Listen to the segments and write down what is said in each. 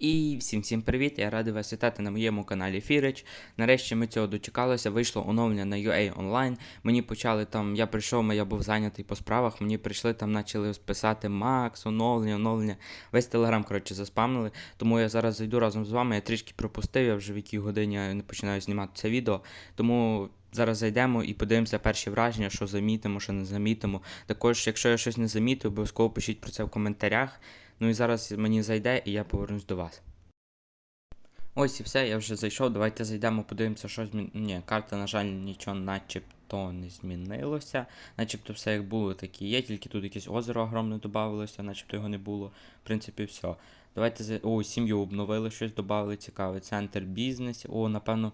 І всім всім привіт! Я радий вас вітати на моєму каналі Фірич. Нарешті ми цього дочекалися. Вийшло оновлення на UA Online. Мені почали там, я прийшов, я був зайнятий по справах. Мені прийшли там, почали писати Макс, оновлення, оновлення. Весь телеграм, коротше, заспамнили. Тому я зараз зайду разом з вами. Я трішки пропустив, я вже в якій годині не починаю знімати це відео. Тому. Зараз зайдемо і подивимося перші враження, що замітимо, що не замітимо. Також, якщо я щось не замітив, обов'язково пишіть про це в коментарях. Ну і зараз мені зайде, і я повернусь до вас. Ось і все, я вже зайшов. Давайте зайдемо, подивимося, що змін... Ні, карта, на жаль, нічого начебто не змінилося. Начебто все як було, так і є, тільки тут якесь озеро огромне додавалося, начебто його не було. В принципі, все. Давайте за. О, сім'ю обновили, щось додали цікаве. Центр бізнес. О, напевно.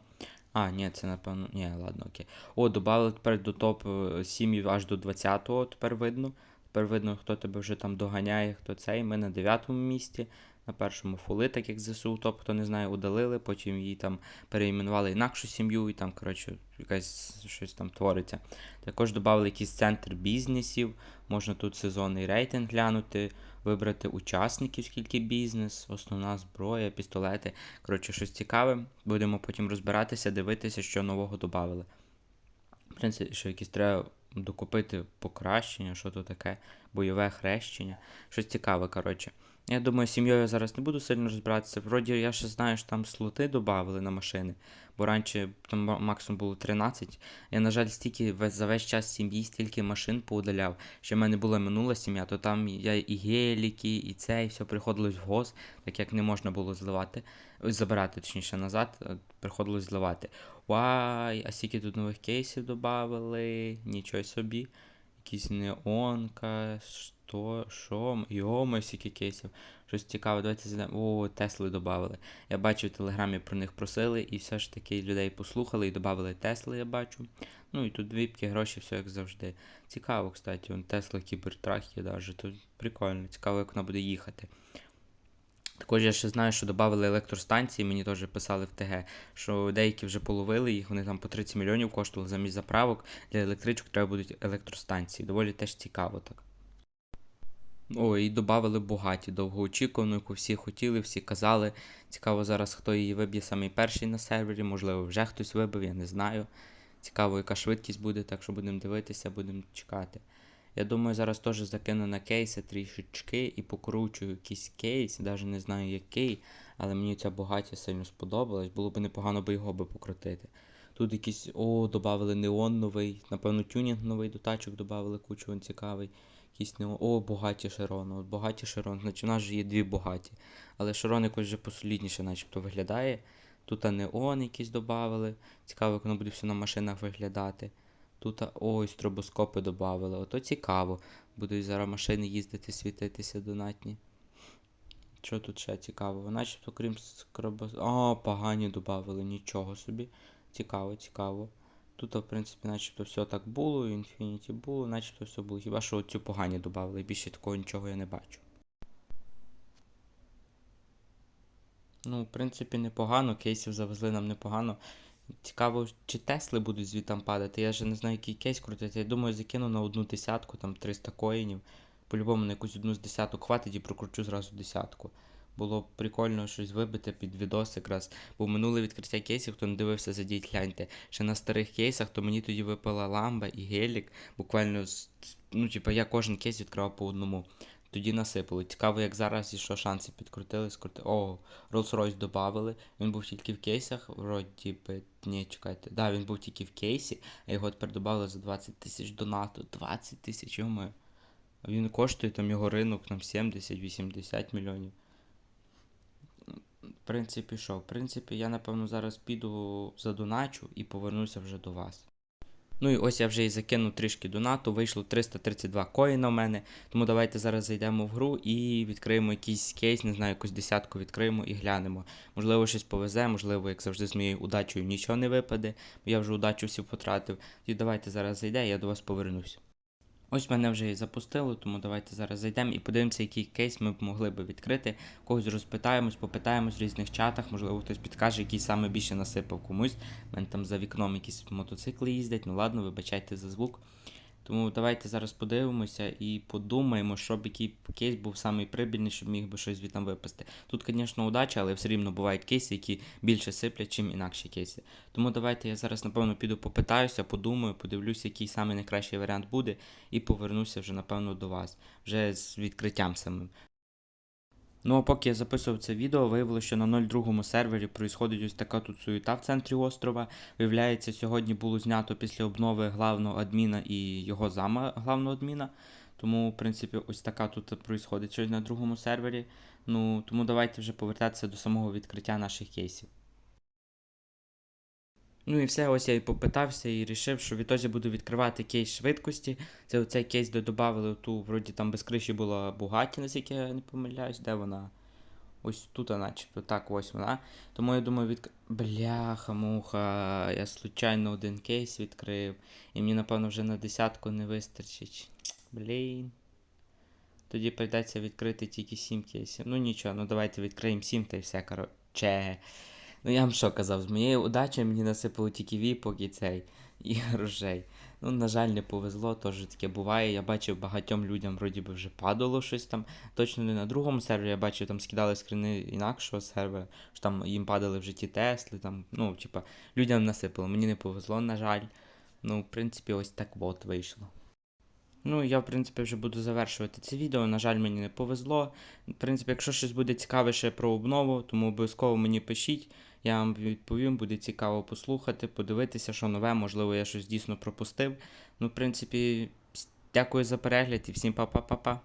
А, ні, це напевно. Ні, ладно, окей. О, додали тепер до топ е, сім'їв аж до 20-го, тепер видно. Тепер видно, хто тебе вже там доганяє, хто цей. Ми на 9-му місці. На першому фоли, так як ЗСУ, топ, хто не знає, удалили, потім її там переіменували інакшу сім'ю, і там, коротше, якась щось там твориться. Також додали якийсь центр бізнесів, можна тут сезонний рейтинг глянути, вибрати учасників, скільки бізнес, основна зброя, пістолети. Коротше, щось цікаве. Будемо потім розбиратися, дивитися, що нового додали. В принципі, що якісь треба докупити покращення, що то таке, бойове хрещення. Щось цікаве, коротше. Я думаю, сім'єю зараз не буду сильно розбиратися. Вроді я ще знаю, що там слоти додали на машини, бо раніше там максимум було 13. Я, на жаль, стільки за весь час сім'ї стільки машин поудаляв. Що в мене була минула сім'я, то там я і геліки, і це, і все приходилось в ГОЗ, так як не можна було зливати. Забирати, точніше, назад, е, приходилось зливати. Вай, а скільки тут нових кейсів додали, нічого собі. Якісь неонка, що, що, скільки кейсів. Щось цікаве, давайте зайдемо. О, Тесли додали. Я бачу в телеграмі про них просили, і все ж таки людей послухали і додали Тесли, я бачу. Ну і тут віпки, гроші, все як завжди. Цікаво, кстати, Тесла Кібертрах є навіть. Тут прикольно, цікаво, як вона буде їхати. Також я ще знаю, що додали електростанції, мені теж писали в ТГ, що деякі вже половили їх, вони там по 30 мільйонів коштували замість заправок. Для електричок треба будуть електростанції. Доволі теж цікаво так. О, і додали Бугаті, довгоочікувану, яку всі хотіли, всі казали. Цікаво зараз, хто її виб'є самий перший на сервері, можливо, вже хтось вибив, я не знаю. Цікаво, яка швидкість буде, так що будемо дивитися, будемо чекати. Я думаю, зараз теж закину на кейси трішечки і покручу якийсь кейс, навіть не знаю який, але мені ця багаття сильно сподобалась, було б непогано би його би покрутити. Тут якийсь, о, додали неон новий, напевно, тюнінг новий до тачок додали, кучу він цікавий. Якийсь неон. О, богаті Широн. От богаті Широн. Значить, у нас же є дві богаті. Але Широн якось вже посолідніше начебто виглядає. Тут а неон якийсь додали. Цікаво, як воно буде все на машинах виглядати. Тут ой, стробоскопи додали. Ото цікаво. Будуть зараз машини їздити, світитися донатні. Що тут ще цікавого? Начебто, крім скробос... О, погані додали, нічого собі. Цікаво, цікаво. Тут, в принципі, начебто все так було, Infinity було, начебто все було. Хіба що цю погані додали, більше такого нічого я не бачу. Ну, в принципі, непогано, кейсів завезли нам непогано. Цікаво, чи Тесли будуть звітам падати. Я вже не знаю, який кейс крутити. Я думаю, закину на одну десятку, там 300 коїнів. По-любому на якусь одну з десяток хватить і прокручу зразу десятку. Було б прикольно щось вибити під відос якраз. Бо минуле відкриття кейсів, хто не дивився, задіть гляньте. Ще на старих кейсах, то мені тоді випала ламба і гелік. Буквально, ну, типу, я кожен кейс відкривав по одному. Тоді насипали. Цікаво, як зараз і що шанси підкрутили, скрутили. О, Rolls-Royce додали. Він був тільки в кейсах. Вроді би. Ні, чекайте. Да, він був тільки в кейсі, а його тепер додали за 20 тисяч донату. 20 тисяч, йому. Він коштує там його ринок там 70-80 мільйонів. В принципі, що? В принципі, я напевно зараз піду задоначу і повернуся вже до вас. Ну і ось я вже і закинув трішки донату, вийшло 332 коїна у мене. Тому давайте зараз зайдемо в гру і відкриємо якийсь кейс, не знаю, якусь десятку відкриємо і глянемо. Можливо, щось повезе, можливо, як завжди, з моєю удачею нічого не випаде, бо я вже удачу всю потратив. І давайте зараз зайде, я до вас повернусь. Ось мене вже і запустило, тому давайте зараз зайдемо і подивимося, який кейс ми б могли би відкрити. Когось розпитаємось, попитаємось в різних чатах, можливо, хтось підкаже, який саме більше насипав комусь. У мене там за вікном якісь мотоцикли їздять, ну ладно, вибачайте за звук. Тому давайте зараз подивимося і подумаємо, щоб який кейс був самий щоб міг би щось звідти випасти. Тут, звісно, удача, але все рівно бувають кейси, які більше сиплять, чим інакші кейси. Тому давайте я зараз, напевно, піду попитаюся, подумаю, подивлюся, який самий найкращий варіант буде, і повернуся вже, напевно, до вас, вже з відкриттям самим. Ну а поки я записував це відео, виявилося, що на 02 сервері проїсходить ось така тут суєта в центрі острова. Виявляється, сьогодні було знято після обнови главного адміна і його зама главного адміна. Тому, в принципі, ось така тут проїсходить щось на другому сервері. Ну, тому давайте вже повертатися до самого відкриття наших кейсів. Ну і все, ось я і попитався і рішив, що відтоді буду відкривати кейс швидкості. Це оцей кейс, де додавали ту, вроді там без криші була Бугаті, наскільки я не помиляюсь, де вона? Ось тут, начебто, так, ось вона. Тому я думаю, від... Бляха, муха, я случайно один кейс відкрив. І мені, напевно, вже на десятку не вистачить. Блін. Тоді прийдеться відкрити тільки 7 кейсів. Ну нічого, ну давайте відкриємо 7 та й все, коротше. Ну я вам що казав, з моєю удачею мені насипало тільки віпок і цей, і грошей. Ну, на жаль, не повезло, теж таке буває. Я бачив багатьом людям вроді би вже падало щось там. Точно не на другому сервері, я бачив, там скидали скрини інакшого сервера, що там їм падали в житті Тесли, там, ну, типа, людям насипало. Мені не повезло, на жаль. Ну, в принципі, ось так от вийшло. Ну, я, в принципі, вже буду завершувати це відео. На жаль, мені не повезло. В принципі, якщо щось буде цікаве про обнову, тому обов'язково мені пишіть. Я вам відповім, буде цікаво послухати, подивитися, що нове, можливо, я щось дійсно пропустив. Ну, в принципі, дякую за перегляд і всім па-па-па-па.